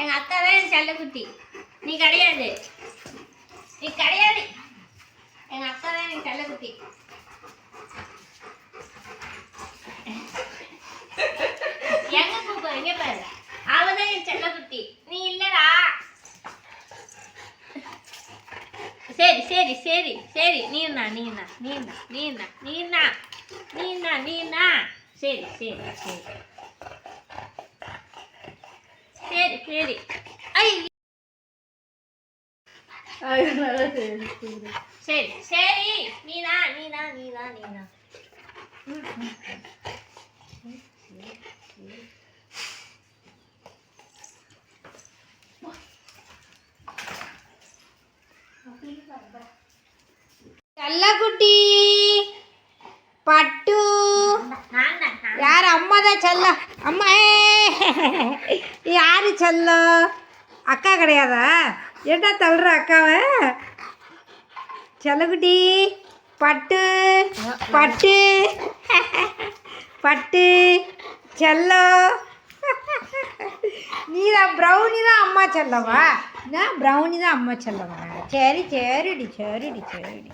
எங்கள் அக்கா தான் எனக்கு செல்லக்குட்டி நீ கிடையாது. நீ கிடையாது. எங்கள் அக்கா தான் எனக்கு செல்லக்குட்டி எங்க பூப்பா எங்க பாரு. தான் என் செல்லக்குட்டி நீ இல்லடா. சரி சரி சரி சரி. நீனா நீனா நீனா நீனா நீனா நீனா நீனா. சரி சரி சரி. சரி ஐ சரி சரி நீனா நீனா நீனா நீனா செல்லக்குட்டி பட்டு யார் அம்மா தான் செல்ல அம்மா ஏ யாரு செல்லம் அக்கா கிடையாதா? என்ன தள்ளுற அக்காவை? செல்லக்குட்டி பட்டு பட்டு பட்டு செல்லம் நீ தான் ப்ரௌனி தான் அம்மா செல்லவா? என்ன ப்ரௌனி தான் அம்மா செல்லவா? சரி சரிடி சரிடி சரிடி.